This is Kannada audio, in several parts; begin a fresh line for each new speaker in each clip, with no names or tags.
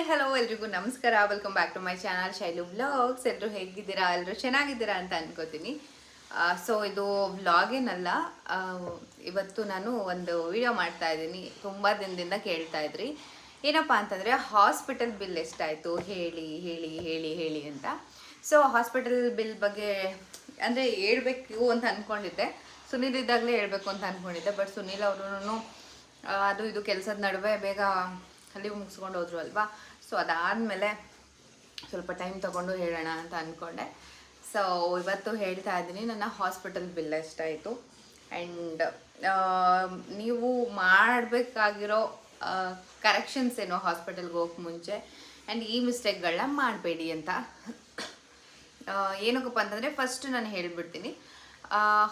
ಹಾಯ್ ಹಲೋ ಎಲ್ರಿಗೂ ನಮಸ್ಕಾರ. Welcome back to my channel Shailu vlogs ಎಲ್ಲರೂ ಹೇಗಿದ್ದೀರಾ? ಎಲ್ಲರೂ ಚೆನ್ನಾಗಿದ್ದೀರಾ ಅಂತ ಅನ್ಕೋತೀನಿ. ಸೊ ಇದು ವ್ಲಾಗ್ ಏನಲ್ಲ ಇವತ್ತು ನಾನು ಒಂದು ವಿಡಿಯೋ ಮಾಡ್ತಾ ಇದ್ದೀನಿ. ತುಂಬ ದಿನದಿಂದ ಕೇಳ್ತಾ ಇದ್ರಿ. ಏನಪ್ಪ ಅಂತಂದರೆ ಹಾಸ್ಪಿಟಲ್ ಬಿಲ್ ಎಷ್ಟಾಯಿತು? ಹೇಳಿ ಹೇಳಿ ಹೇಳಿ ಹೇಳಿ ಅಂತ. ಸೊ ಹಾಸ್ಪಿಟಲ್ ಬಿಲ್ ಬಗ್ಗೆ, ಅಂದರೆ ಹೇಳ್ಬೇಕು ಅಂತ ಅಂದ್ಕೊಂಡಿದ್ದೆ ಸುನೀಲ್ ಇದ್ದಾಗಲೇ ಹೇಳ್ಬೇಕು ಅಂತ ಅಂದ್ಕೊಂಡಿದ್ದೆ ಬಟ್ ಸುನೀಲ್ ಅವರು ಅದು, ಇದು ಕೆಲಸದ ನಡುವೆ ಬೇಗ ಅಲ್ಲಿ ಮುಗಿಸ್ಕೊಂಡು ಹೋದ್ರು ಅಲ್ವಾ? ಸೊ ಅದಾದಮೇಲೆ ಸ್ವಲ್ಪ ಟೈಮ್ ತಗೊಂಡು ಹೇಳೋಣ ಅಂತ ಅಂದ್ಕೊಂಡೆ ಸೊ ಇವತ್ತು ಹೇಳ್ತಾ ಇದ್ದೀನಿ, ನನ್ನ ಹಾಸ್ಪಿಟಲ್ ಬಿಲ್ ಎಷ್ಟಾಯಿತು? ಆ್ಯಂಡ್ ನೀವು ಮಾಡಬೇಕಾಗಿರೋ ಕರೆಕ್ಷನ್ಸ್ ಏನು ಹಾಸ್ಪಿಟಲ್ಗೆ ಹೋಗಕ್ಕೆ ಮುಂಚೆ? ಆ್ಯಂಡ್ ಈ ಮಿಸ್ಟೇಕ್ಗಳನ್ನ ಮಾಡಬೇಡಿ ಅಂತ. ಏನಕ್ಕಪ್ಪ ಅಂತಂದರೆ ಫಸ್ಟ್ ನಾನು ಹೇಳಿಬಿಡ್ತೀನಿ.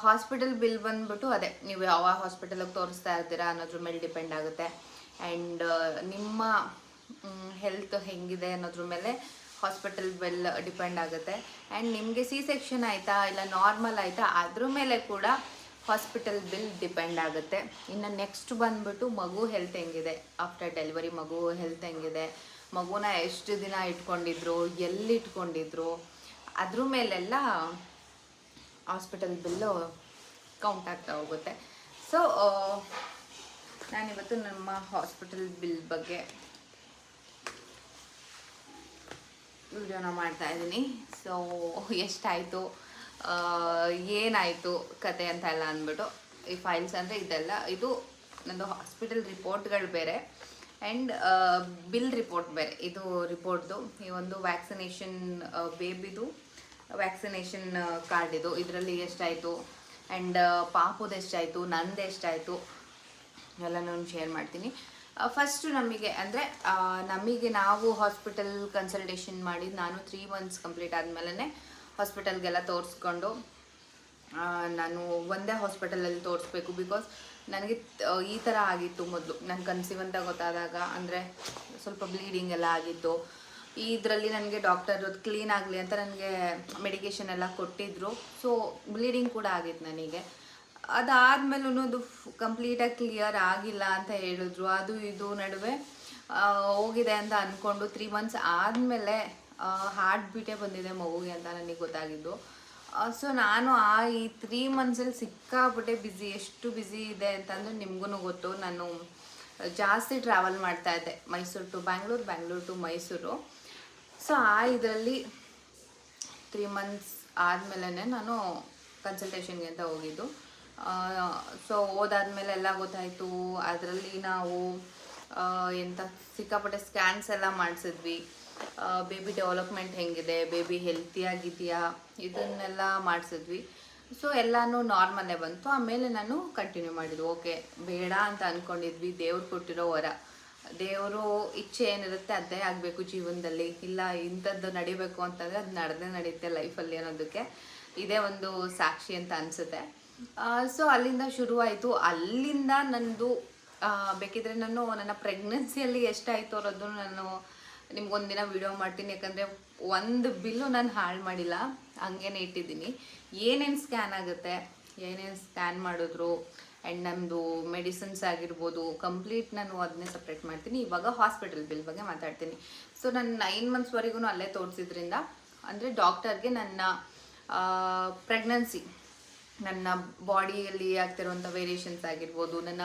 ಹಾಸ್ಪಿಟಲ್ ಬಿಲ್ ಬಂದ್ಬಿಟ್ಟು ಅದೇ, ನೀವು ಯಾವ ಹಾಸ್ಪಿಟಲಿಗೆ ತೋರಿಸ್ತಾ ಇರ್ತೀರಾ ಅನ್ನೋದ್ರ ಮೇಲೆ ಡಿಪೆಂಡ್ ಆಗುತ್ತೆ. ಆ್ಯಂಡ್ ನಿಮ್ಮ ಹೆಲ್ತ್ ಹೆಂಗಿದೆ ಅನ್ನೋದ್ರ ಮೇಲೆ ಹಾಸ್ಪಿಟಲ್ ಬಿಲ್ ಡಿಪೆಂಡ್ ಆಗುತ್ತೆ. ಆ್ಯಂಡ್ ನಿಮಗೆ ಸಿ ಸೆಕ್ಷನ್ ಆಯಿತಾ ಇಲ್ಲ ನಾರ್ಮಲ್ ಆಯಿತಾ, ಅದ್ರ ಮೇಲೆ ಕೂಡ ಹಾಸ್ಪಿಟಲ್ ಬಿಲ್ ಡಿಪೆಂಡ್ ಆಗುತ್ತೆ. ಇನ್ನು ನೆಕ್ಸ್ಟ್ ಬಂದ್ಬಿಟ್ಟು ಮಗು ಹೆಲ್ತ್ ಹೆಂಗಿದೆ? ಆಫ್ಟರ್ ಡೆಲಿವರಿ ಮಗು ಹೆಲ್ತ್ ಹೆಂಗಿದೆ? ಮಗುನ ಎಷ್ಟು ದಿನ ಇಟ್ಕೊಂಡಿದ್ರು, ಎಲ್ಲಿ ಇಟ್ಕೊಂಡಿದ್ರು? ಅದ್ರ ಮೇಲೆಲ್ಲ ಹಾಸ್ಪಿಟಲ್ ಬಿಲ್ಲು ಕೌಂಟ್ ಆಗ್ತಾ ಹೋಗುತ್ತೆ. ಸೊ ನಾನಿವತ್ತು ನಮ್ಮ ಹಾಸ್ಪಿಟಲ್ ಬಿಲ್ ಬಗ್ಗೆ ವಿಡಿಯೋನ ಮಾಡ್ತಾ ಇದ್ದೀನಿ. ಸೊ ಎಷ್ಟಾಯಿತು? ಏನಾಯಿತು ಕತೆ ಅಂತ ಎಲ್ಲ ಅಂದ್ಬಿಟ್ಟು, ಈ ಫೈಲ್ಸ್ ಅಂದರೆ ಇದೆಲ್ಲ. ಇದು ನಂದು ಹಾಸ್ಪಿಟಲ್ ರಿಪೋರ್ಟ್ಗಳು ಬೇರೆ ಆ್ಯಂಡ್ ಬಿಲ್ ರಿಪೋರ್ಟ್ ಬೇರೆ. ಇದು ರಿಪೋರ್ಟ್ದು ಈ ಒಂದು ವ್ಯಾಕ್ಸಿನೇಷನ್ ಬೇಬಿದು ವ್ಯಾಕ್ಸಿನೇಷನ್ ಕಾರ್ಡ್ ಇದು. ಇದರಲ್ಲಿ ಎಷ್ಟಾಯಿತು? ಆ್ಯಂಡ್ ಪಾಪುದು ಎಷ್ಟಾಯಿತು? ನಂದು ಎಷ್ಟಾಯಿತು? ಎಲ್ಲ ನಾನು ಶೇರ್ ಮಾಡ್ತೀನಿ ಫಸ್ಟು ನಮಗೆ ಅಂದರೆ ನಮಗೆ ನಾವು ಹಾಸ್ಪಿಟಲ್ ಕನ್ಸಲ್ಟೇಷನ್ ಮಾಡಿದ್ದು ನಾನು ತ್ರೀ ಮಂತ್ಸ್ ಕಂಪ್ಲೀಟ್ ಆದಮೇಲೆ ಹಾಸ್ಪಿಟಲ್ಗೆಲ್ಲ ತೋರಿಸ್ಕೊಂಡು ನಾನು ಒಂದೇ ಹಾಸ್ಪಿಟಲಲ್ಲಿ ತೋರಿಸ್ಬೇಕು ಬಿಕಾಸ್ ನನಗೆ ಈ ಥರ ಆಗಿತ್ತು ಮೊದಲು. ನಾನು ಕನ್ಸೀವ್ ಅಂತ ಗೊತ್ತಾದಾಗ ಅಂದರೆ ಸ್ವಲ್ಪ ಬ್ಲೀಡಿಂಗ್ ಎಲ್ಲ ಆಗಿತ್ತು. ಇದರಲ್ಲಿ ನನಗೆ ಡಾಕ್ಟರ್ ಕ್ಲೀನ್ ಆಗಲಿ ಅಂತ ನನಗೆ ಮೆಡಿಕೇಷನ್ ಎಲ್ಲ ಕೊಟ್ಟಿದ್ರು. ಸೊ ಬ್ಲೀಡಿಂಗ್ ಕೂಡ ಆಗಿತ್ತು ನನಗೆ. ಅದಾದ್ಮೇಲೂ ಅದು ಕಂಪ್ಲೀಟಾಗಿ ಕ್ಲಿಯರ್ ಆಗಿಲ್ಲ ಅಂತ ಹೇಳಿದ್ರು. ಅದು ಇದು ನಡುವೆ ಹೋಗಿದೆ ಅಂತ ಅಂದ್ಕೊಂಡು ತ್ರೀ ಮಂತ್ಸ್ ಆದಮೇಲೆ ಹಾರ್ಟ್ ಬೀಟೇ ಬಂದಿದೆ ಮಗುಗೆ ಅಂತ ನನಗೆ ಗೊತ್ತಾಗಿದ್ದು. ಸೊ ನಾನು ಆ ಈ ತ್ರೀ ಮಂತ್ಸಲ್ಲಿ ಸಿಕ್ಕಾಪಟ್ಟೆ ಬ್ಯುಸಿ ಎಷ್ಟು ಬ್ಯುಸಿ ಇದೆ ಅಂತಂದ್ರೆ ನಿಮಗೂ ಗೊತ್ತು. ನಾನು ಜಾಸ್ತಿ ಟ್ರಾವೆಲ್ ಮಾಡ್ತಾ ಇದ್ದೆ, Mysuru to Bangalore Bangalore to Mysuru. So ಆ ಇದರಲ್ಲಿ ತ್ರೀ ಮಂತ್ಸ್ ಆದಮೇಲೆ ನಾನು ಕನ್ಸಲ್ಟೇಷನ್ಗೆ ಅಂತ ಹೋಗಿದ್ದು. ಸೊ ಹೋದಾದ್ಮೇಲೆ ಎಲ್ಲ ಗೊತ್ತಾಯಿತು. ಅದರಲ್ಲಿ ನಾವು ಎಂಥ ಸಿಕ್ಕಾಪಟ್ಟೆ ಸ್ಕ್ಯಾನ್ಸ್ ಎಲ್ಲ ಮಾಡಿಸಿದ್ವಿ. ಬೇಬಿ ಡೆವಲಪ್ಮೆಂಟ್ ಹೆಂಗಿದೆ ಬೇಬಿ ಹೆಲ್ತಿಯಾಗಿದೆಯಾ ಇದನ್ನೆಲ್ಲ ಮಾಡಿಸಿದ್ವಿ. ಸೊ ಎಲ್ಲನೂ ನಾರ್ಮಲ್ಲೇ ಬಂತು. ಆಮೇಲೆ ನಾನು ಕಂಟಿನ್ಯೂ ಮಾಡಿದ್ವಿ ಓಕೆ, ಬೇಡ ಅಂತ ಅಂದ್ಕೊಂಡಿದ್ವಿ ದೇವ್ರು ಕೊಟ್ಟಿರೋ ವರ. ದೇವರು ಇಚ್ಛೆ ಏನಿರುತ್ತೆ ಅದೇ ಆಗಬೇಕು ಜೀವನದಲ್ಲಿ. ಇಲ್ಲ, ಇಂಥದ್ದು ನಡಿಬೇಕು ಅಂತಂದರೆ ಅದು ನಡೆದೇ ನಡೆಯುತ್ತೆ ಲೈಫಲ್ಲಿ ಅನ್ನೋದಕ್ಕೆ. ಇದೇ ಒಂದು ಸಾಕ್ಷಿ ಅಂತ ಅನಿಸುತ್ತೆ. ಸೊ ಅಲ್ಲಿಂದ ಶುರುವಾಯಿತು. ಅಲ್ಲಿಂದ ನಂದು ಆ, ಬೇಕಿದ್ರೆ ನಾನು ನನ್ನ ಪ್ರೆಗ್ನೆನ್ಸಿಯಲ್ಲಿ ಎಷ್ಟಾಯಿತು ಅನ್ನೋದು ನಾನು ನಿಮ್ಗೊಂದಿನ ವಿಡಿಯೋ ಮಾಡ್ತೀನಿ. ಯಾಕಂದರೆ ಒಂದು ಬಿಲ್ಲು ನಾನು ಹಾಳು ಮಾಡಿಲ್ಲ. ಹಂಗೇನೆ ಇಟ್ಟಿದ್ದೀನಿ. ಏನೇನು ಸ್ಕ್ಯಾನ್ ಆಗುತ್ತೆ? ಏನೇನು ಸ್ಕ್ಯಾನ್ ಮಾಡಿದ್ರು? ಆ್ಯಂಡ್ ನಮ್ಮದು ಮೆಡಿಸಿನ್ಸ್ ಆಗಿರ್ಬೋದು. ಕಂಪ್ಲೀಟ್ ನಾನು ಅದನ್ನೇ ಸಪ್ರೇಟ್ ಮಾಡ್ತೀನಿ. ಇವಾಗ ಹಾಸ್ಪಿಟಲ್ ಬಿಲ್ ಬಗ್ಗೆ ಮಾತಾಡ್ತೀನಿ. ಸೊ ನಾನು ನೈನ್ ಮಂತ್ಸ್ವರೆಗೂ ಅಲ್ಲೇ ತೋರಿಸಿದ್ರಿಂದ ಅಂದರೆ ಡಾಕ್ಟರ್ಗೆ ನನ್ನ ಪ್ರೆಗ್ನೆನ್ಸಿ ನನ್ನ ಬಾಡಿಯಲ್ಲಿ ಆಗ್ತಿರುವಂಥ ವೇರಿಯೇಷನ್ಸ್ ಆಗಿರ್ಬೋದು, ನನ್ನ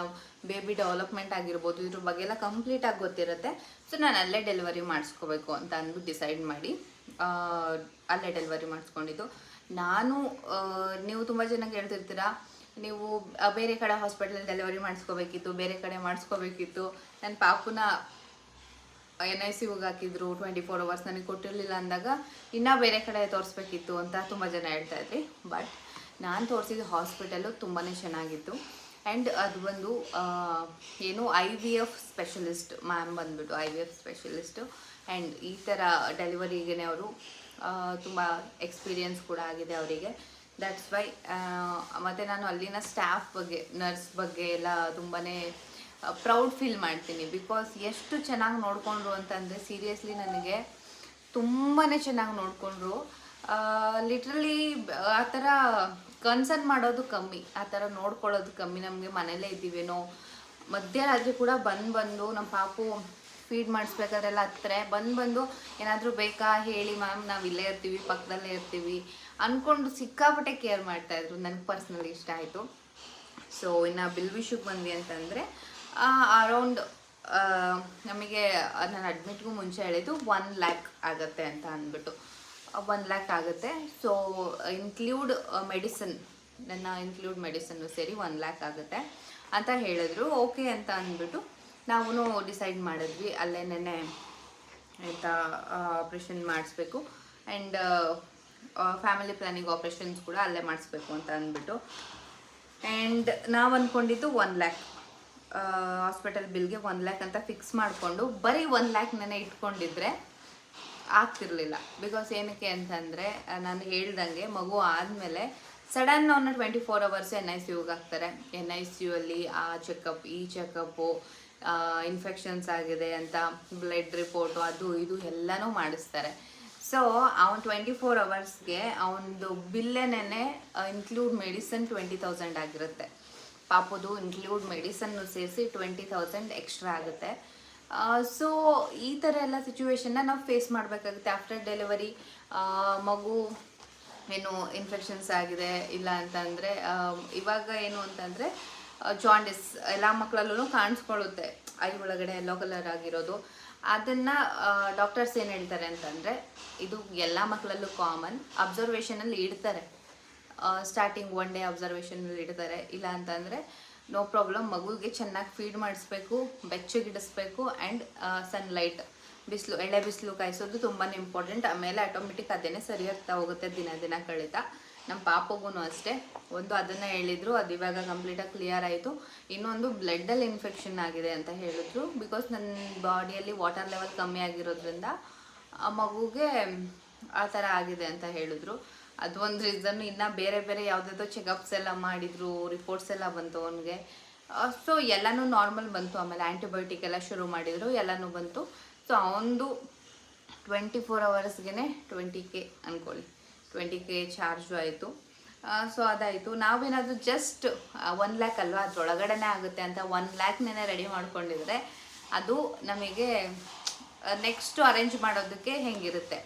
ಬೇಬಿ ಡೆವಲಪ್ಮೆಂಟ್ ಆಗಿರ್ಬೋದು, ಇದ್ರ ಬಗ್ಗೆ ಎಲ್ಲ ಕಂಪ್ಲೀಟಾಗಿ ಗೊತ್ತಿರುತ್ತೆ. ಸೊ ನಾನು ಅಲ್ಲೇ ಡೆಲಿವರಿ ಮಾಡಿಸ್ಕೋಬೇಕು ಅಂತ ಅಂದ್ಬಿಟ್ಟು ಡಿಸೈಡ್ ಮಾಡಿ ಅಲ್ಲೇ ಡೆಲಿವರಿ ಮಾಡಿಸ್ಕೊಂಡಿದ್ದು. ನಾನು ನೀವು ತುಂಬ ಜನ ಹೇಳ್ತಿರ್ತೀರಾ ನೀವು ಬೇರೆ ಕಡೆ ಹಾಸ್ಪಿಟಲ್ ಡೆಲಿವರಿ ಮಾಡಿಸ್ಕೋಬೇಕಿತ್ತು, ಬೇರೆ ಕಡೆ ಮಾಡಿಸ್ಕೋಬೇಕಿತ್ತು. ನನ್ನ ಪಾಪುನ ಎನ್ ಐ ಸಿ ಹಾಕಿದ್ರು ಟ್ವೆಂಟಿ ಫೋರ್ ಅವರ್ಸ್ ನನಗೆ ಕೊಟ್ಟಿರಲಿಲ್ಲ ಅಂದಾಗ, ಇನ್ನೂ ಬೇರೆ ಕಡೆ ತೋರಿಸ್ಬೇಕಿತ್ತು ಅಂತ ತುಂಬ ಜನ ಹೇಳ್ತಾ ಇದ್ರಿ. ಬಟ್ ನಾನು ತೋರಿಸಿದ ಹಾಸ್ಪಿಟಲು ತುಂಬಾ ಚೆನ್ನಾಗಿತ್ತು. ಆ್ಯಂಡ್ ಅದು ಬಂದು ಏನು I V F specialist ma'am ಬಂದ್ಬಿಟ್ಟು I V F specialist. And ಈ ಥರ ಡೆಲಿವರಿಗೆ ಅವರು ತುಂಬ ಎಕ್ಸ್ಪೀರಿಯನ್ಸ್ ಕೂಡ ಆಗಿದೆ ಅವರಿಗೆ. ದಟ್ಸ್ ವೈ ಮತ್ತು ನಾನು ಅಲ್ಲಿನ ಸ್ಟಾಫ್ ಬಗ್ಗೆ, ನರ್ಸ್ ಬಗ್ಗೆ ಎಲ್ಲ ತುಂಬಾ ಪ್ರೌಡ್ ಫೀಲ್ ಮಾಡ್ತೀನಿ. ಬಿಕಾಸ್ ಎಷ್ಟು ಚೆನ್ನಾಗಿ ನೋಡಿಕೊಂಡ್ರು ಅಂತಂದರೆ, ಸೀರಿಯಸ್ಲಿ ನನಗೆ ತುಂಬಾ ಚೆನ್ನಾಗಿ ನೋಡಿಕೊಂಡ್ರು. ಲಿಟ್ರಲಿ ಆ ಥರ ಕನ್ಸರ್ನ್ ಮಾಡೋದು ಕಮ್ಮಿ. ಆ ಥರ ನೋಡ್ಕೊಳ್ಳೋದು ಕಮ್ಮಿ. ನಮಗೆ ಮನೇಲೇ ಇದ್ದೀವೇನೋ. ಮಧ್ಯರಾತ್ರಿ ಕೂಡ ಬಂದು ಬಂದು ನಮ್ಮ ಪಾಪು ಫೀಡ್ ಮಾಡಿಸ್ಬೇಕಾದ್ರೆಲ್ಲ ಹತ್ತಿರ, ಬಂದು ಬಂದು ಏನಾದರೂ ಬೇಕಾ ಹೇಳಿ ಮ್ಯಾಮ್ ನಾವು ಇಲ್ಲೇ ಇರ್ತೀವಿ ಪಕ್ಕದಲ್ಲೇ ಇರ್ತೀವಿ ಅಂದ್ಕೊಂಡು ಸಿಕ್ಕಾಪಟ್ಟೆ ಕೇರ್ ಮಾಡ್ತಾಯಿದ್ರು ನನಗೆ ಪರ್ಸ್ನಲಿ ಇಷ್ಟ ಆಯಿತು. ಸೊ ಇನ್ನು ಬಿಲ್ ವಿಷಯಕ್ಕೆ ಬಂದ್ವಿ ಅಂತಂದರೆ ಅರೌಂಡ್ ನಮಗೆ ನಾನು ಅಡ್ಮಿಟ್ಗೂ ಮುಂಚೆ ಹೇಳಿದ್ದು ಒನ್ ಲ್ಯಾಕ್ ಆಗುತ್ತೆ ಅಂತ ಅಂದ್ಬಿಟ್ಟು. ಒನ್ ಲ್ಯಾಕ್ ಆಗುತ್ತೆ. ಸೊ ಇನ್ಕ್ಲೂಡ್ ಮೆಡಿಸನ್ ನನ್ನ ಇನ್ಕ್ಲೂಡ್ ಮೆಡಿಸನ್ನು ಸೇರಿ ಒನ್ ಲ್ಯಾಕ್ ಆಗುತ್ತೆ. ಅಂತ ಹೇಳಿದ್ರು. ಓಕೆ ಅಂತ ಅಂದ್ಬಿಟ್ಟು ನಾವು ಡಿಸೈಡ್ ಮಾಡಿದ್ವಿ. ಅಲ್ಲೇ ನೆನೆ ಆಯಿತಾ ಆಪ್ರೇಷನ್ ಮಾಡಿಸ್ಬೇಕು. ಆ್ಯಂಡ್ ಫ್ಯಾಮಿಲಿ ಪ್ಲಾನಿಂಗ್ ಆಪ್ರೇಷನ್ಸ್ ಕೂಡ ಅಲ್ಲೇ ಮಾಡಿಸ್ಬೇಕು ಅಂತ ಅಂದ್ಬಿಟ್ಟು. ಆ್ಯಂಡ್ ನಾವು ಅಂದ್ಕೊಂಡಿದ್ದು ಒನ್ ಲ್ಯಾಕ್ ಹಾಸ್ಪಿಟಲ್ ಬಿಲ್ಗೆ ಒನ್ ಲ್ಯಾಕ್ ಅಂತ ಫಿಕ್ಸ್ ಮಾಡಿಕೊಂಡು ಬರೀ ಒನ್ ಲ್ಯಾಕ್ ನೆನೆ ಇಟ್ಕೊಂಡಿದ್ರೆ ಆಗ್ತಿರ್ಲಿಲ್ಲ. ಬಿಕಾಸ್ ಏನಕ್ಕೆ ಅಂತಂದರೆ ನಾನು ಹೇಳ್ದಂಗೆ ಮಗು ಆದಮೇಲೆ ಸಡನ್ ಅವನ್ನ twenty four hours N I C ಯುಗೆ ಹಾಕ್ತಾರೆ. ಎನ್ ಐ ಸಿ ಯು ಅಲ್ಲಿ ಆ ಚೆಕಪ್ ಈ ಚೆಕಪ್ಪು ಇನ್ಫೆಕ್ಷನ್ಸ್ ಆಗಿದೆ ಅಂತ ಬ್ಲಡ್ ರಿಪೋರ್ಟು ಅದು ಇದು ಎಲ್ಲನೂ ಮಾಡಿಸ್ತಾರೆ. ಸೊ ಅವನು ಟ್ವೆಂಟಿ ಫೋರ್ ಅವರ್ಸ್ಗೆ ಅವನದು ಬಿಲ್ಲೇನೇ ಇನ್ಕ್ಲೂಡ್ ಮೆಡಿಸನ್ ಟ್ವೆಂಟಿ ತೌಸಂಡ್ ಆಗಿರುತ್ತೆ. ಪಾಪದು ಇನ್ಕ್ಲೂಡ್ ಮೆಡಿಸನ್ನು ಸೇರಿಸಿ ಟ್ವೆಂಟಿ ತೌಸಂಡ್ ಎಕ್ಸ್ಟ್ರಾ ಆಗುತ್ತೆ. ಸೊ ಈ ಥರ ಎಲ್ಲ ಸಿಚುವೇಶನ್ನ ನಾವು ಫೇಸ್ ಮಾಡಬೇಕಾಗುತ್ತೆ. ಆಫ್ಟರ್ ಡೆಲಿವರಿ ಮಗು ಏನು ಇನ್ಫೆಕ್ಷನ್ಸ್ ಆಗಿದೆ, ಇಲ್ಲ ಅಂತಂದರೆ ಇವಾಗ ಏನು ಅಂತಂದರೆ ಜಾಂಡಿಸ್ ಎಲ್ಲ ಮಕ್ಕಳಲ್ಲೂ ಕಾಣಿಸ್ಕೊಳ್ಳುತ್ತೆ. ಐ, ಒಳಗಡೆ ಎಲ್ಲೋ ಕಲರ್ ಆಗಿರೋದು. ಅದನ್ನು ಡಾಕ್ಟರ್ಸ್ ಏನು ಹೇಳ್ತಾರೆ ಅಂತಂದರೆ ಇದು ಎಲ್ಲ ಮಕ್ಕಳಲ್ಲೂ ಕಾಮನ್ ಅಬ್ಸರ್ವೇಷನಲ್ಲಿ ಇಡ್ತಾರೆ. ಸ್ಟಾರ್ಟಿಂಗ್ ಒನ್ ಡೇ ಅಬ್ಸರ್ವೇಷನಲ್ಲಿ ಇಡ್ತಾರೆ. ಇಲ್ಲ ಅಂತಂದರೆ ನೋ ಪ್ರಾಬ್ಲಮ್ ಮಗುಗೆ ಚೆನ್ನಾಗಿ ಫೀಡ್ ಮಾಡಿಸ್ಬೇಕು, ಬೆಚ್ಚಗಿಡಿಸ್ಬೇಕು ಆ್ಯಂಡ್ ಸನ್ಲೈಟ್ ಬಿಸಿಲು, ಎಳೆ ಬಿಸಿಲು ಕಾಯಿಸೋದು ತುಂಬಾ ಇಂಪಾರ್ಟೆಂಟ್ ಆಮೇಲೆ ಆಟೋಮೆಟಿಕ್ ಅದೇ ಸರಿ ಆಗ್ತಾ ಹೋಗುತ್ತೆ ದಿನ ದಿನ ಕಳೀತ. ನಮ್ಮ ಪಾಪಗೂ ಅಷ್ಟೇ. ಒಂದು ಅದನ್ನು ಹೇಳಿದರು, ಅದು ಇವಾಗ ಕಂಪ್ಲೀಟಾಗಿ ಕ್ಲಿಯರ್ ಆಯಿತು. ಇನ್ನೊಂದು ಬ್ಲಡ್ಡಲ್ಲಿ ಇನ್ಫೆಕ್ಷನ್ ಆಗಿದೆ ಅಂತ ಹೇಳಿದ್ರು. ಬಿಕಾಸ್ ನನ್ನ ಬಾಡಿಯಲ್ಲಿ ವಾಟರ್ ಲೆವೆಲ್ ಕಮ್ಮಿ ಆಗಿರೋದ್ರಿಂದ, ಆ ಮಗುಗೆ ಆ ಥರ ಆಗಿದೆ ಅಂತ ಹೇಳಿದ್ರು. ಅದು ಒಂದು ರೀಸನ್ ಇನ್ನು ಬೇರೆ ಬೇರೆ ಯಾವುದಾದ್ರು ಚೆಕಪ್ಸ್ ಎಲ್ಲ ಮಾಡಿದ್ರು ರಿಪೋರ್ಟ್ಸ್ ಎಲ್ಲ ಬಂತು ಅವನಿಗೆ. ಸೊ ಎಲ್ಲನೂ ನಾರ್ಮಲ್ ಬಂತು, ಆಮೇಲೆ ಆ್ಯಂಟಿಬಯೋಟಿಕ್ ಎಲ್ಲ ಶುರು ಮಾಡಿದರು, ಎಲ್ಲನೂ ಬಂತು. ಸೊ ಅವನದು ಟ್ವೆಂಟಿ ಫೋರ್ ಅವರ್ಸ್ಗೆ ಟ್ವೆಂಟಿ ಕೆ ಅಂದ್ಕೊಳ್ಳಿ ಟ್ವೆಂಟಿ ಕೆ ಚಾರ್ಜು ಆಯಿತು. ಸೊ ಅದಾಯಿತು. ನಾವೇನಾದರೂ ಜಸ್ಟ್ ಒನ್ ಲ್ಯಾಕ್ ಅಲ್ವಾ, ಅದರೊಳಗಡೆನೇ ಆಗುತ್ತೆ ಅಂತ ಒನ್ ಲ್ಯಾಕ್ನೇ ರೆಡಿ ಮಾಡ್ಕೊಂಡಿದ್ರೆ ಅದು ನಮಗೆ ನೆಕ್ಸ್ಟು ಅರೇಂಜ್ ಮಾಡೋದಕ್ಕೆ ಹೆಂಗಿರುತ್ತೆ?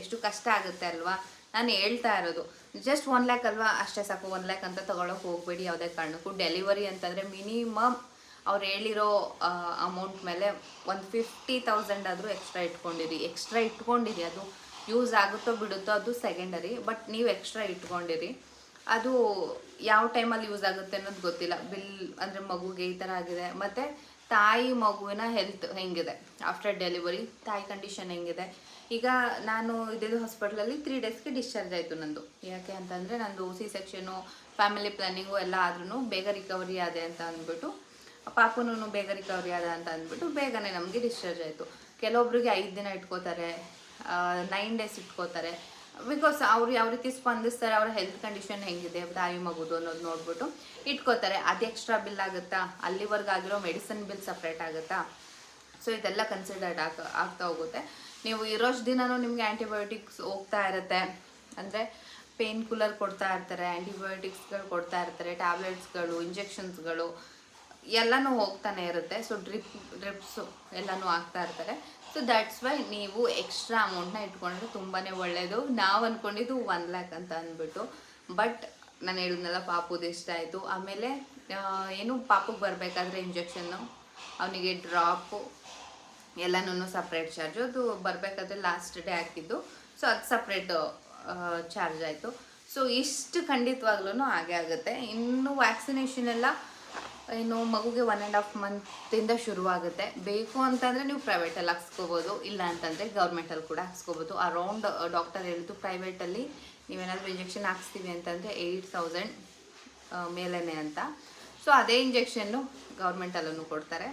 ಎಷ್ಟು ಕಷ್ಟ ಆಗುತ್ತೆ ಅಲ್ವಾ? ನಾನು ಹೇಳ್ತಾ ಇರೋದು ಜಸ್ಟ್ ಒನ್ ಲ್ಯಾಕ್ ಅಲ್ವಾ? ಅಷ್ಟೇ ಸಾಕು ಒನ್ ಲ್ಯಾಕ್ ಅಂತ ತೊಗೊಳಕ್ಕೆ ಹೋಗಬೇಡಿ ಯಾವುದೇ ಕಾರಣಕ್ಕೂ. ಡೆಲಿವರಿ ಅಂತಂದರೆ ಮಿನಿಮಮ್ ಅವ್ರು ಹೇಳಿರೋ ಅಮೌಂಟ್ ಮೇಲೆ ಒಂದು ಫಿಫ್ಟಿ ತೌಸಂಡ್ ಆದರೂ ಎಕ್ಸ್ಟ್ರಾ ಇಟ್ಕೊಂಡಿರಿ. ಎಕ್ಸ್ಟ್ರಾ ಇಟ್ಕೊಂಡಿರಿ, ಅದು ಯೂಸ್ ಆಗುತ್ತೋ ಬಿಡುತ್ತೋ ಅದು ಸೆಕೆಂಡರಿ ಬಟ್ ನೀವು ಎಕ್ಸ್ಟ್ರಾ ಇಟ್ಕೊಂಡಿರಿ. ಅದು ಯಾವ ಟೈಮಲ್ಲಿ ಯೂಸ್ ಆಗುತ್ತೆ ಅನ್ನೋದು ಗೊತ್ತಿಲ್ಲ. ಬಿಲ್ ಅಂದರೆ ಮಗುಗೆ ಈ ಥರ ಆಗಿದೆ. ಮತ್ತು ತಾಯಿ ಮಗುವಿನ ಹೆಲ್ತ್ ಹೆಂಗಿದೆ? ಆಫ್ಟರ್ ಡೆಲಿವರಿ ತಾಯಿ ಕಂಡೀಷನ್ ಹೆಂಗಿದೆ? ಈಗ ನಾನು ಇದ್ದಿದ್ದು ಹಾಸ್ಪಿಟ್ಲಲ್ಲಿ ತ್ರೀ ಡೇಸ್ಗೆ ಡಿಸ್ಚಾರ್ಜ್ ಆಯಿತು ನಂದು. ಯಾಕೆ ಅಂತಂದರೆ ನಂದು ಸಿ ಸೆಕ್ಷನು ಫ್ಯಾಮಿಲಿ ಪ್ಲಾನಿಂಗು ಎಲ್ಲ ಆದ್ರೂ ಬೇಗ ರಿಕವರಿ ಆದೆ ಅಂತ ಅಂದ್ಬಿಟ್ಟು ಪಾಪನೂ ಬೇಗ ರಿಕವರಿ ಆದ ಅಂತ ಅಂದ್ಬಿಟ್ಟು ಬೇಗನೆ ನಮಗೆ ಡಿಸ್ಚಾರ್ಜ್ ಆಯಿತು. ಕೆಲವೊಬ್ರಿಗೆ ಐದು ದಿನ ಇಟ್ಕೋತಾರೆ ನೈನ್ ಡೇಸ್ ಇಟ್ಕೋತಾರೆ. ಬಿಕಾಸ್ ಅವ್ರು ಯಾವ ರೀತಿ ಸ್ಪಂದಿಸ್ತಾರೆ, ಅವ್ರ ಹೆಲ್ತ್ ಕಂಡೀಷನ್ ಹೆಂಗಿದೆ, ತಾಯಿ ಮಗುದು ಅನ್ನೋದು ನೋಡ್ಬಿಟ್ಟು ಇಟ್ಕೋತಾರೆ. ಅದು ಎಕ್ಸ್ಟ್ರಾ ಬಿಲ್ ಆಗುತ್ತಾ? ಅಲ್ಲಿವರೆಗೆ ಆಗಿರೋ ಮೆಡಿಸಿನ್ ಬಿಲ್ ಸಪ್ರೇಟ್ ಆಗುತ್ತಾ? ಸೊ ಇದೆಲ್ಲ ಕನ್ಸಿಡರ್ಡ್ ಆಗ, ಆಗ್ತಾ ಹೋಗುತ್ತೆ. ನೀವು ಇರೋಷ್ಟು ದಿನವೂ ನಿಮಗೆ ಆ್ಯಂಟಿಬಯೋಟಿಕ್ಸ್ ಹೋಗ್ತಾ ಇರುತ್ತೆ. ಅಂದರೆ ಪೇನ್ ಕೂಲರ್ ಕೊಡ್ತಾ ಇರ್ತಾರೆ ಆ್ಯಂಟಿಬಯೋಟಿಕ್ಸ್ಗಳು ಕೊಡ್ತಾ ಇರ್ತಾರೆ ಟ್ಯಾಬ್ಲೆಟ್ಸ್ಗಳು ಇಂಜೆಕ್ಷನ್ಸ್ಗಳು ಎಲ್ಲನೂ ಹೋಗ್ತಾನೆ ಇರುತ್ತೆ. ಸೊ ಡ್ರಿಪ್ ಡ್ರಿಪ್ಸು ಎಲ್ಲನೂ ಆಗ್ತಾ ಇರ್ತಾರೆ. ಸೊ ದಟ್ಸ್ ವೈ ನೀವು ಎಕ್ಸ್ಟ್ರಾ ಅಮೌಂಟ್ನ ಇಟ್ಕೊಂಡ್ರೆ ತುಂಬಾ ಒಳ್ಳೆಯದು ನಾವು ಅಂದ್ಕೊಂಡಿದ್ದು ಒನ್ ಲ್ಯಾಕ್ ಅಂತ ಅಂದ್ಬಿಟ್ಟು. ಬಟ್ ನಾನು ಹೇಳಿದ್ನೆಲ್ಲ, ಪಾಪುದು ಇಷ್ಟ ಆಯಿತು. ಆಮೇಲೆ ಏನು ಪಾಪಗೆ ಬರಬೇಕಾದ್ರೆ ಇಂಜೆಕ್ಷನ್ನು ಅವನಿಗೆ ಡ್ರಾಪು ಎಲ್ಲನೂ ಸಪ್ರೇಟ್ ಚಾರ್ಜು ಅದು ಬರಬೇಕಾದ್ರೆ ಲಾಸ್ಟ್ ಡೇ ಹಾಕಿದ್ದು. ಸೊ ಅದು ಸಪ್ರೇಟ್ ಚಾರ್ಜ್ ಆಯಿತು. ಸೊ ಇಷ್ಟು ಖಂಡಿತವಾಗ್ಲೂ ಹಾಗೆ ಆಗುತ್ತೆ. ಇನ್ನು ವ್ಯಾಕ್ಸಿನೇಷನ್ ಎಲ್ಲ, ಇನ್ನು ಮಗುಗೆ ಒನ್ ಆ್ಯಂಡ್ ಹಾಫ್ ಮಂತಿಂದ ಶುರುವಾಗುತ್ತೆ. ಬೇಕು ಅಂತಂದರೆ ನೀವು ಪ್ರೈವೇಟಲ್ಲಿ ಹಾಕ್ಸ್ಕೋಬೋದು. ಇಲ್ಲ ಅಂತಂದರೆ ಗೌರ್ಮೆಂಟಲ್ಲಿ ಕೂಡ ಹಾಕ್ಸ್ಕೋಬೋದು. ಅರೌಂಡ್ ಡಾಕ್ಟರ್ ಹೇಳಿದ್ದು ಪ್ರೈವೇಟಲ್ಲಿ ನೀವೇನಾದರೂ ಇಂಜೆಕ್ಷನ್ ಹಾಕ್ಸ್ತೀವಿ ಅಂತಂದರೆ ಏಯ್ಟ್ ತೌಸಂಡ್ ಮೇಲೇ ಅಂತ. ಸೊ ಅದೇ ಇಂಜೆಕ್ಷನ್ನು ಗೌರ್ಮೆಂಟಲ್ಲೂ ಕೊಡ್ತಾರೆ.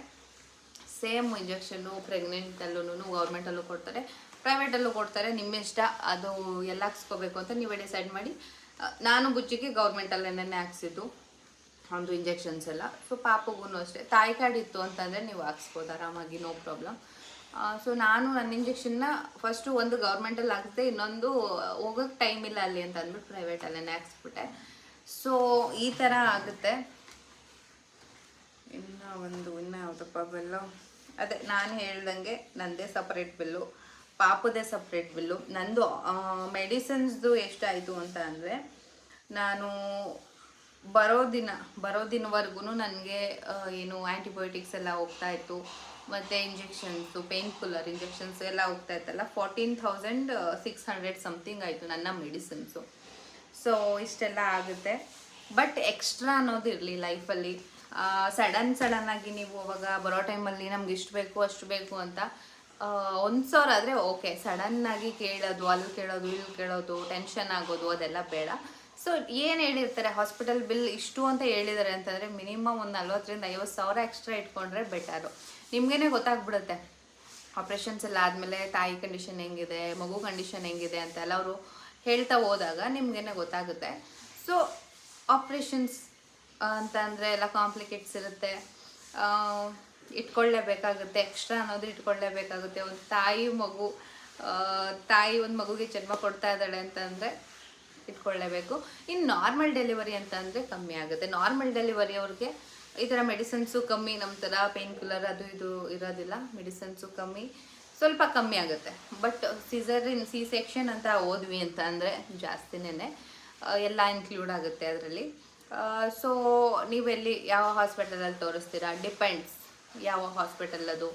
ಸೇಮ್ ಇಂಜೆಕ್ಷನ್ನು ಪ್ರೆಗ್ನೆಂಟಲ್ಲೂ ಗೌರ್ಮೆಂಟಲ್ಲೂ ಕೊಡ್ತಾರೆ. ಪ್ರೈವೇಟಲ್ಲೂ ಕೊಡ್ತಾರೆ. ನಿಮ್ಮ ಇಷ್ಟ, ಅದು ಎಲ್ಲ ಹಾಕ್ಸ್ಕೋಬೇಕು ಅಂತ ನೀವೇ ಡಿಸೈಡ್ ಮಾಡಿ. ನಾನು ಬುಜ್ಜಿಗೆ ಗೌರ್ಮೆಂಟಲ್ಲೇನೇ ಹಾಕ್ಸಿದ್ದು ಒಂದು ಇಂಜೆಕ್ಷನ್ಸ್ ಎಲ್ಲ. ಸೊ ಪಾಪಗೂ ಅಷ್ಟೇ. ತಾಯಿ ಕಾರ್ಡ್ ಇತ್ತು ಅಂತಂದರೆ ನೀವು ಹಾಕ್ಸ್ಬೋದು, ಆರಾಮಾಗಿ ನೋ ಪ್ರಾಬ್ಲಮ್ ಸೊ ನಾನು ನನ್ನ ಇಂಜೆಕ್ಷನ್ನ ಫಸ್ಟು ಒಂದು ಗೌರ್ಮೆಂಟಲ್ಲಿ ಹಾಕಿಸ್ದೆ, ಇನ್ನೊಂದು ಹೋಗೋಕ್ಕೆ ಟೈಮ್ ಇಲ್ಲ ಅಲ್ಲಿ ಅಂತ ಅಂದ್ಬಿಟ್ಟು ಪ್ರೈವೇಟಲ್ಲೇ ಹಾಕ್ಸ್ಬಿಟ್ಟೆ. ಸೊ ಈ ಥರ ಆಗುತ್ತೆ. ಇನ್ನೂ ಒಂದು, ಇನ್ನು ಯಾವುದಪ್ಪ, ಬೆಲ್ಲ? ಅದೇ ನಾನು ಹೇಳ್ದಂಗೆ ನಂದೇ ಸಪ್ರೇಟ್ ಬಿಲ್ಲು ಪಾಪದೇ ಸಪ್ರೇಟ್ ಬಿಲ್ಲು ನಂದು ಮೆಡಿಸಿನ್ಸ್ದು ಎಷ್ಟಾಯಿತು ಅಂತ ಅಂದರೆ, ನಾನು ಬರೋ ದಿನ, ಬರೋ ದಿನವರೆಗೂ ನನಗೆ ಏನು ಆ್ಯಂಟಿಬಯೋಟಿಕ್ಸ್ ಎಲ್ಲ ಹೋಗ್ತಾ ಇತ್ತು ಮತ್ತು ಇಂಜೆಕ್ಷನ್ಸು ಪೇನ್ ಕಿಲ್ಲರ್ ಇಂಜೆಕ್ಷನ್ಸ್ ಎಲ್ಲ ಹೋಗ್ತಾ ಇತ್ತಲ್ಲ fourteen thousand six hundred something ಆಯಿತು ನನ್ನ ಮೆಡಿಸಿನ್ಸು ಸೊ ಇಷ್ಟೆಲ್ಲ ಆಗುತ್ತೆ. ಬಟ್ ಎಕ್ಸ್ಟ್ರಾ ಅನ್ನೋದು ಇರಲಿ ಲೈಫಲ್ಲಿ ಸಡನ್ ಸಡನ್ ಆಗಿ ನೀವು ಅವಾಗ ಬರೋ ಟೈಮಲ್ಲಿ ನಮ್ಗೆ ಇಷ್ಟು ಬೇಕು, ಅಷ್ಟು ಬೇಕು ಅಂತ ಒಂದು ಸಾವಿರ ಆದರೆ ಓಕೆ ಸಡನ್ನಾಗಿ ಕೇಳೋದು, ಅಲ್ಲಿ ಕೇಳೋದು, ಇಲ್ಲಿ ಕೇಳೋದು ಟೆನ್ಷನ್ ಆಗೋದು, ಅದೆಲ್ಲ ಬೇಡ. ಸೊ ಏನು ಹೇಳಿರ್ತಾರೆ? ಹಾಸ್ಪಿಟಲ್ ಬಿಲ್ ಇಷ್ಟು ಅಂತ ಹೇಳಿದ್ದಾರೆ ಅಂತಂದರೆ ಮಿನಿಮಮ್ ಒಂದು ನಲ್ವತ್ತರಿಂದ ಐವತ್ತು ಸಾವಿರ ಎಕ್ಸ್ಟ್ರಾ ಇಟ್ಕೊಂಡ್ರೆ ಬೆಟರು ನಿಮಗೇನೆ ಗೊತ್ತಾಗ್ಬಿಡುತ್ತೆ. ಆಪ್ರೇಷನ್ಸ್ ಎಲ್ಲ ಆದಮೇಲೆ ತಾಯಿ ಕಂಡೀಷನ್ ಹೆಂಗಿದೆ, ಮಗು ಕಂಡೀಷನ್ ಹೆಂಗಿದೆ ಅಂತೆಲ್ಲ ಅವರು ಹೇಳ್ತಾ ಹೋದಾಗ ನಿಮಗೇನೆ ಗೊತ್ತಾಗುತ್ತೆ. ಸೊ ಆಪ್ರೇಷನ್ಸ್ ಅಂತ ಅಂದರೆ ಎಲ್ಲ ಕಾಂಪ್ಲಿಕೇಟ್ಸ್ ಇರುತ್ತೆ. ಇಟ್ಕೊಳ್ಳೇಬೇಕಾಗುತ್ತೆ ಎಕ್ಸ್ಟ್ರಾ ಅನ್ನೋದು ಇಟ್ಕೊಳ್ಳೇಬೇಕಾಗುತ್ತೆ. ಒಂದು ತಾಯಿ ಮಗು ತಾಯಿ ಒಂದು ಮಗುಗೆ ಜನ್ಮ ಕೊಡ್ತಾ ಇದ್ದಾಳೆ ಅಂತಂದರೆ ಇಟ್ಕೊಳ್ಳೇಬೇಕು. ಇನ್ನು ನಾರ್ಮಲ್ ಡೆಲಿವರಿ ಅಂತ ಅಂದರೆ ಕಮ್ಮಿ ಆಗುತ್ತೆ. ನಾರ್ಮಲ್ ಡೆಲಿವರಿ ಅವ್ರಿಗೆ ಈ ಥರ ಮೆಡಿಸಿನ್ಸು ಕಮ್ಮಿ ನಮ್ಮ ಥರ ಪೇನ್ ಕಿಲ್ಲರ್ ಅದು ಇದು ಇರೋದಿಲ್ಲ. ಮೆಡಿಸಿನ್ಸು ಕಮ್ಮಿ, ಸ್ವಲ್ಪ ಕಮ್ಮಿ ಆಗುತ್ತೆ. ಬಟ್ ಸಿಸರಿನ್ ಸಿ ಸೆಕ್ಷನ್ ಅಂತ ಓದ್ವಿ ಅಂತ ಅಂದರೆ ಜಾಸ್ತಿನೇ ಎಲ್ಲ ಇನ್ಕ್ಲೂಡ್ ಆಗುತ್ತೆ ಅದರಲ್ಲಿ. ಸೊ ನೀವೆಲ್ಲಿ ಯಾವ ಹಾಸ್ಪಿಟಲಲ್ಲಿ ತೋರಿಸ್ತೀರಾ? ಡಿಪೆಂಡ್ಸ್ ಯಾವ ಹಾಸ್ಪಿಟಲ್ ಅದು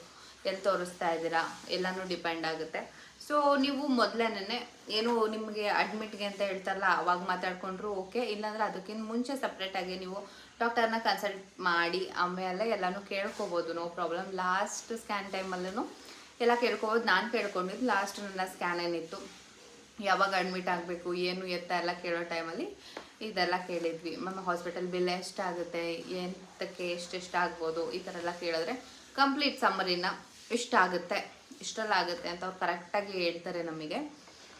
ಎಲ್ಲಿ ತೋರಿಸ್ತಾ ಇದ್ದೀರಾ? ಎಲ್ಲನೂ ಡಿಪೆಂಡ್ ಆಗುತ್ತೆ. ಸೊ ನೀವು ಮೊದಲೇನೆ ಏನು ನಿಮಗೆ ಅಡ್ಮಿಟ್ಗೆ ಅಂತ ಹೇಳ್ತಾರಲ್ಲ, ಅವಾಗ ಮಾತಾಡ್ಕೊಂಡ್ರು ಓಕೆ ಇಲ್ಲಾಂದ್ರೆ ಅದಕ್ಕಿಂತ ಮುಂಚೆ ಸಪ್ರೇಟಾಗಿ ನೀವು ಡಾಕ್ಟರ್ನ ಕನ್ಸಲ್ಟ್ ಮಾಡಿ, ಆಮೇಲೆ ಎಲ್ಲನೂ ಕೇಳ್ಕೊಬೋದು. ನೋ ಪ್ರಾಬ್ಲಮ್ ಲಾಸ್ಟ್ ಸ್ಕ್ಯಾನ್ ಟೈಮಲ್ಲೂ ಎಲ್ಲ ಕೇಳ್ಕೊಬೋದು. ನಾನು ಕೇಳ್ಕೊಂಡಿದ್ದು ಲಾಸ್ಟ್ ನನ್ನ ಸ್ಕ್ಯಾನ್ ಏನಿತ್ತು. ಯಾವಾಗ ಅಡ್ಮಿಟ್ ಆಗಬೇಕು, ಏನು ಎತ್ತ ಎಲ್ಲ ಕೇಳೋ ಟೈಮಲ್ಲಿ ಇದೆಲ್ಲ ಕೇಳಿದ್ವಿ. ಮ್ಯಾಮ್ ಹಾಸ್ಪಿಟಲ್ ಬಿಲ್ ಎಷ್ಟಾಗುತ್ತೆ ಎಂತಕ್ಕೆ ಎಷ್ಟೆಷ್ಟು ಆಗ್ಬೋದು? ಈ ಥರ ಎಲ್ಲ ಕೇಳಿದ್ರೆ ಕಂಪ್ಲೀಟ್ ಸಮ್ಮರಿನ ಇಷ್ಟಾಗುತ್ತೆ ಇಷ್ಟೆಲ್ಲ ಆಗುತ್ತೆ ಅಂತ ಅವ್ರು ಕರೆಕ್ಟಾಗಿ ಹೇಳ್ತಾರೆ ನಮಗೆ.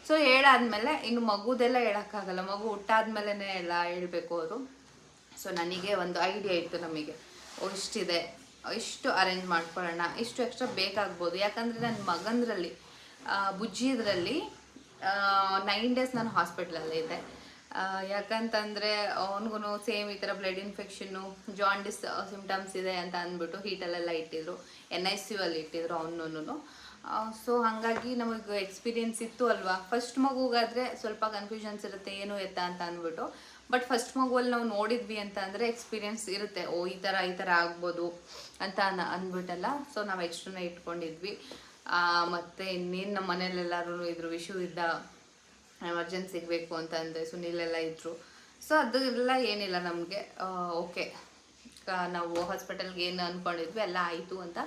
ಸೊ ಹೇಳಾದ್ಮೇಲೆ ಇನ್ನು ಮಗುದೆಲ್ಲ ಹೇಳೋಕ್ಕಾಗಲ್ಲ. ಮಗು ಹುಟ್ಟಾದ್ಮೇಲೆ ಎಲ್ಲ ಹೇಳಬೇಕು ಅವರು. ಸೊ ನನಗೆ ಒಂದು ಐಡಿಯಾ ಇತ್ತು ನಮಗೆ. ಇಷ್ಟಿದೆ. ಇಷ್ಟು ಅರೇಂಜ್ ಮಾಡ್ಕೊಳ್ಳೋಣ. ಇಷ್ಟು ಎಕ್ಸ್ಟ್ರಾ ಬೇಕಾಗ್ಬೋದು. ಯಾಕಂದರೆ ನನ್ನ ಮಗಂದ್ರಲ್ಲಿ ಬುಜ್ಜಿದ್ರಲ್ಲಿ ನೈನ್ ಡೇಸ್ ನಾನು ಹಾಸ್ಪಿಟ್ಲಲ್ಲೇ ಇದ್ದೆ. ಆ, ಯಾಕಂತಂದರೆ ಅವನಿಗೂ ಸೇಮ್ ಈ ಥರ ಬ್ಲಡ್ ಇನ್ಫೆಕ್ಷನ್ನು ಜಾಂಡಿಸ್ ಸಿಮ್ಟಮ್ಸ್ ಇದೆ ಅಂತ ಅಂದ್ಬಿಟ್ಟು ಹೀಟಲ್ಲೆಲ್ಲ ಇಟ್ಟಿದ್ರು. ಎನ್ ಐ ಸಿ ಅಲ್ಲಿ ಇಟ್ಟಿದ್ರು ಅವನೂ ಸೊ ಹಾಗಾಗಿ ನಮಗೆ ಎಕ್ಸ್ಪೀರಿಯನ್ಸ್ ಇತ್ತು ಅಲ್ವಾ? ಫಸ್ಟ್ ಮಗುಗಾದರೆ ಸ್ವಲ್ಪ ಕನ್ಫ್ಯೂಷನ್ಸ್ ಇರುತ್ತೆ ಏನು ಎತ್ತ ಅಂತ ಅಂದ್ಬಿಟ್ಟು. ಬಟ್ ಫಸ್ಟ್ ಮಗುವಲ್ಲಿ ನಾವು ನೋಡಿದ್ವಿ ಅಂತ ಅಂದರೆ ಎಕ್ಸ್ಪೀರಿಯನ್ಸ್ ಇರುತ್ತೆ. ಓ ಈ ಥರ ಈ ಥರ ಆಗ್ಬೋದು ಅಂತ ಅನ್ ಅಂದ್ಬಿಟ್ಟಲ್ಲ. ಸೊ ನಾವು ಎಕ್ಸ್ಟ್ರನ ಇಟ್ಕೊಂಡಿದ್ವಿ. ಮತ್ತೆ ಇನ್ನೇನು ನಮ್ಮ ಮನೇಲೆಲ್ಲರೂ ಇದ್ರು ವಿಷು ಇದ್ದ ಎಮರ್ಜೆನ್ಸಿಗೆ ಬೇಕು ಅಂತ ಅಂದರೆ ಸುನೀಲೆಲ್ಲ ಇದ್ದರು ಸೊ ಅದೆಲ್ಲ ಏನಿಲ್ಲ ನಮಗೆ. ಓಕೆ ನಾವು ಹಾಸ್ಪಿಟಲ್ಗೆ ಏನು ಅಂದ್ಕೊಂಡಿದ್ವಿ ಎಲ್ಲ ಆಯಿತು ಅಂತ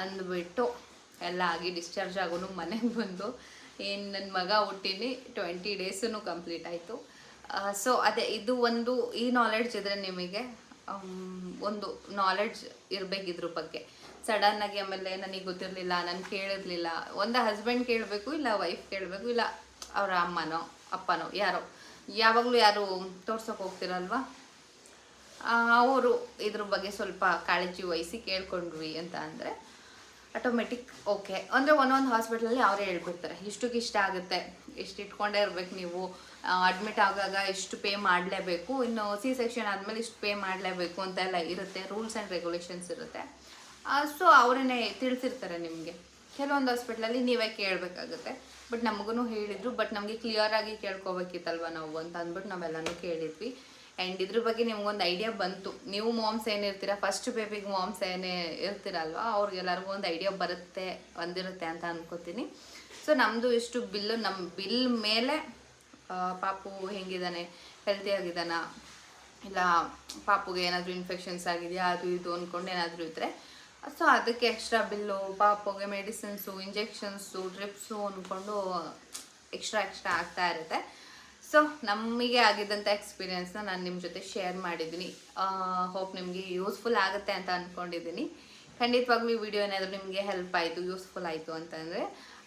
ಅಂದ್ಬಿಟ್ಟು ಎಲ್ಲ ಆಗಿ ಡಿಸ್ಚಾರ್ಜ್ ಆಗೋನು ಮನೆಗೆ ಬಂದು. ಏನು ನನ್ನ ಮಗ ಹುಟ್ಟಿನಿ ಟ್ವೆಂಟಿ ಡೇಸೂ ಕಂಪ್ಲೀಟ್ ಆಯಿತು. ಸೊ ಅದೇ ಇದು ಒಂದು, ಈ ನಾಲೆಡ್ಜ್ ಇದ್ರೆ ನಿಮಗೆ ಒಂದು ನಾಲೆಡ್ಜ್ ಇರಬೇಕಿದ್ರ ಬಗ್ಗೆ. ಸಡನ್ನಾಗಿ ಆಮೇಲೆ ನನಗೆ ಗೊತ್ತಿರಲಿಲ್ಲ, ನಾನು ಕೇಳಿರ್ಲಿಲ್ಲ. ಒಂದು ಹಸ್ಬೆಂಡ್ ಕೇಳಬೇಕು, ಇಲ್ಲ ವೈಫ್ ಕೇಳಬೇಕು, ಇಲ್ಲ ಅವರ ಅಮ್ಮನೋ, ಅಪ್ಪನೋ, ಯಾರೋ. ಯಾವಾಗಲೂ ಯಾರು ತೋರ್ಸೋಕೆ ಹೋಗ್ತಿರಲ್ವಾ? ಅವರು ಇದ್ರ ಬಗ್ಗೆ ಸ್ವಲ್ಪ ಕಾಳಜಿ ವಹಿಸಿ ಕೇಳ್ಕೊಂಡ್ವಿ ಅಂತ ಅಂದರೆ ಆಟೋಮೆಟಿಕ್ ಓಕೆ ಅಂದರೆ ಒಂದೊಂದು ಹಾಸ್ಪಿಟ್ಲಲ್ಲಿ ಅವರೇ ಹೇಳ್ಬಿಡ್ತಾರೆ ಇಷ್ಟಕ್ಕೆ ಇಷ್ಟ ಆಗುತ್ತೆ. ಇಷ್ಟು ಇಟ್ಕೊಂಡೇ ಇರ್ಬೇಕು ನೀವು. ಅಡ್ಮಿಟ್ ಆಗಾಗ ಇಷ್ಟು ಪೇ ಮಾಡಲೇಬೇಕು. ಇನ್ನು ಸಿ ಸೆಕ್ಷನ್ ಆದಮೇಲೆ ಇಷ್ಟು ಪೇ ಮಾಡಲೇಬೇಕು ಅಂತೆಲ್ಲ ಇರುತ್ತೆ. ರೂಲ್ಸ್ ಆ್ಯಂಡ್ ರೆಗ್ಯುಲೇಷನ್ಸ್ ಇರುತ್ತೆ. ಸೊ ಅವರೇ ತಿಳಿಸಿರ್ತಾರೆ ನಿಮಗೆ. ಕೆಲವೊಂದು ಹಾಸ್ಪಿಟ್ಲಲ್ಲಿ ನೀವೇ ಕೇಳಬೇಕಾಗುತ್ತೆ. ಬಟ್ ನಮಗೂ ಹೇಳಿದರು ಬಟ್ ನಮಗೆ ಕ್ಲಿಯರಾಗಿ ಕೇಳ್ಕೊಬೇಕಿತ್ತಲ್ವ ನಾವು ಅಂತ ಅಂದ್ಬಿಟ್ಟು ನಾವೆಲ್ಲನೂ ಕೇಳಿದ್ವಿ. ಆ್ಯಂಡ್ ಇದ್ರ ಬಗ್ಗೆ ನಿಮ್ಗೊಂದು ಐಡಿಯಾ ಬಂತು. ನೀವು ಮಾಮ್ಸ್ ಏನಿರ್ತೀರ ಫಸ್ಟ್ ಬೇಬಿಗೆ ಮಾಮ್ಸ್ ಏನೇ ಇರ್ತೀರಲ್ವ? ಅವ್ರಿಗೆಲ್ಲರಿಗೂ ಒಂದು ಐಡಿಯಾ ಬರುತ್ತೆ, ಬಂದಿರುತ್ತೆ ಅಂತ ಅನ್ಕೋತೀನಿ. ಸೊ ನಮ್ಮದು ಇಷ್ಟು ಬಿಲ್ಲು ನಮ್ಮ ಬಿಲ್ ಮೇಲೆ ಪಾಪು ಹೆಂಗಿದ್ದಾನೆ ಹೆಲ್ತಿಯಾಗಿದ್ದಾನ ಇಲ್ಲ ಪಾಪುಗೆ ಏನಾದರೂ ಇನ್ಫೆಕ್ಷನ್ಸ್ ಆಗಿದೆಯಾ? ಅದು ಇದು ಅಂದ್ಕೊಂಡು ಏನಾದರೂ ಇದ್ದರೆ ಸೊ ಅದಕ್ಕೆ ಎಕ್ಸ್ಟ್ರಾ ಬಿಲ್ಲು, ಪಾಪಗೆ ಮೆಡಿಸಿನ್ಸು ಇಂಜೆಕ್ಷನ್ಸು ಡ್ರಿಪ್ಸು ಅಂದ್ಕೊಂಡು ಎಕ್ಸ್ಟ್ರಾ ಎಕ್ಸ್ಟ್ರಾ ಆಗ್ತಾ ಇರುತ್ತೆ. ಸೊ ನಮಗೆ ಆಗಿದ್ದಂಥ ಎಕ್ಸ್ಪೀರಿಯೆನ್ಸ್ನ ನಾನು ನಿಮ್ಮ ಜೊತೆ ಶೇರ್ ಮಾಡಿದ್ದೀನಿ. ಹೋಪ್ ನಿಮಗೆ ಯೂಸ್ಫುಲ್ ಆಗುತ್ತೆ ಅಂತ ಅಂದ್ಕೊಂಡಿದ್ದೀನಿ ಖಂಡಿತವಾಗ್ಲೂ ಈ ವಿಡಿಯೋ ಏನಾದರೂ ನಿಮಗೆ ಹೆಲ್ಪ್ ಆಯಿತು ಯೂಸ್ಫುಲ್ ಆಯಿತು ಅಂತಂದರೆ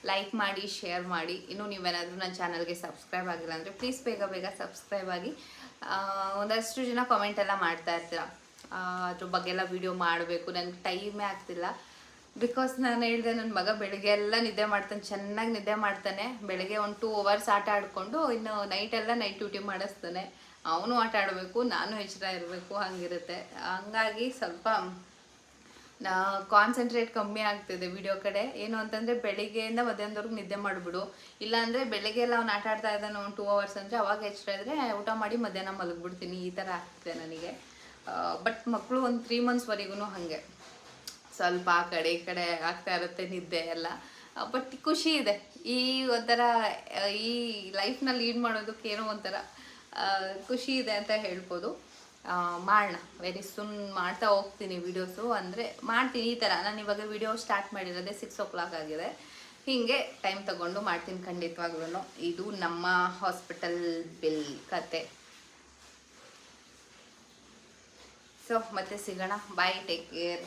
ಲೈಕ್ ಮಾಡಿ ಶೇರ್ ಮಾಡಿ. ಇನ್ನೂ ನೀವೇನಾದರೂ ನನ್ನ ಚಾನಲ್ಗೆ ಸಬ್ಸ್ಕ್ರೈಬ್ ಆಗಿಲ್ಲ ಅಂದರೆ ಪ್ಲೀಸ್ ಬೇಗ ಬೇಗ ಸಬ್ಸ್ಕ್ರೈಬ್ ಆಗಿ. ಒಂದಷ್ಟು ಜನ ಕಾಮೆಂಟ್ ಎಲ್ಲ ಮಾಡ್ತಾ ಇರ್ತೀರ. ಅದ್ರ ಬಗ್ಗೆ ಎಲ್ಲ ವಿಡಿಯೋ ಮಾಡಬೇಕು ನನಗೆ ಟೈಮೇ ಆಗ್ತಿಲ್ಲ. ಬಿಕಾಸ್ ನಾನು ಹೇಳಿದೆ ನನ್ನ ಮಗ ಬೆಳಗ್ಗೆ ಎಲ್ಲ ನಿದ್ದೆ ಮಾಡ್ತಾನೆ, ಚೆನ್ನಾಗಿ ನಿದ್ದೆ ಮಾಡ್ತಾನೆ. ಬೆಳಗ್ಗೆ ಒಂದು ಟೂ ಅವರ್ಸ್ ಆಟ ಆಡಿಕೊಂಡು, ಇನ್ನು ನೈಟೆಲ್ಲ ನೈಟ್ ಡ್ಯೂಟಿ ಮಾಡಿಸ್ತಾನೆ. ಅವನು ಆಟ ಆಡಬೇಕು, ನಾನು ಎಚ್ಚರ ಇರಬೇಕು, ಹಂಗಿರುತ್ತೆ. ಹಂಗಾಗಿ ಸ್ವಲ್ಪ, ನಾ ಕಾನ್ಸಂಟ್ರೇಟ್ ಕಮ್ಮಿ ಆಗ್ತಿದೆ ವಿಡಿಯೋ ಕಡೆ. ಏನು ಅಂತಂದರೆ, ಬೆಳಿಗ್ಗೆಯಿಂದ ಮಧ್ಯಾಹ್ನದವರೆಗೂ ನಿದ್ದೆ ಮಾಡಿಬಿಡು. ಇಲ್ಲಾಂದರೆ, ಬೆಳಗ್ಗೆ ಎಲ್ಲ ಅವ್ನು ಆಟ ಆಡ್ತಾ ಇದ್ದಾನೆ ಒಂದು ಟೂ ಅವರ್ಸ್ ಅಂದರೆ, ಅವಾಗ ಎಚ್ಚರ ಇದ್ದರೆ ಊಟ ಮಾಡಿ ಮಧ್ಯಾಹ್ನ ಮಲಗಿಬಿಡ್ತೀನಿ. ಈ ಥರ ಆಗ್ತಿದೆ ನನಗೆ. ಬಟ್ ಮಕ್ಕಳು ಒಂದು ತ್ರೀ ಮಂತ್ಸ್ವರೆಗೂ ಹಾಗೆ. ಸ್ವಲ್ಪ ಆ ಕಡೆ ಈ ಕಡೆ ಆಗ್ತಾ ಇರುತ್ತೆ ನಿದ್ದೆ ಎಲ್ಲ. ಬಟ್ ಖುಷಿ ಇದೆ. ಈ ಒಂಥರ ಈ ಲೈಫ್ನ ಲೀಡ್ ಮಾಡೋದಕ್ಕೆ ಏನೋ ಒಂಥರ ಖುಷಿ ಇದೆ ಅಂತ ಹೇಳ್ಬೋದು. ಮಾಡೋಣ ವೆರಿ ಸುನ್ ಮಾಡ್ತಾ ಹೋಗ್ತೀನಿ ವೀಡಿಯೋಸು ಅಂದರೆ ಮಾಡ್ತೀನಿ ಈ ಥರ ನಾನು ಇವಾಗ ವಿಡಿಯೋ ಸ್ಟಾರ್ಟ್ ಮಾಡಿರೋದೇ ಸಿಕ್ಸ್ ಓ ಕ್ಲಾಕ್ ಆಗಿದೆ. ಹೀಗೆ ಟೈಮ್ ತಗೊಂಡು ಮಾಡ್ತೀನಿ ಖಂಡಿತವಾಗ್ಲೂ ಇದು ನಮ್ಮ ಹಾಸ್ಪಿಟಲ್ ಬಿಲ್ ಕತೆ. ಸೊ ಮತ್ತೆ ಸಿಗೋಣ. Bye take care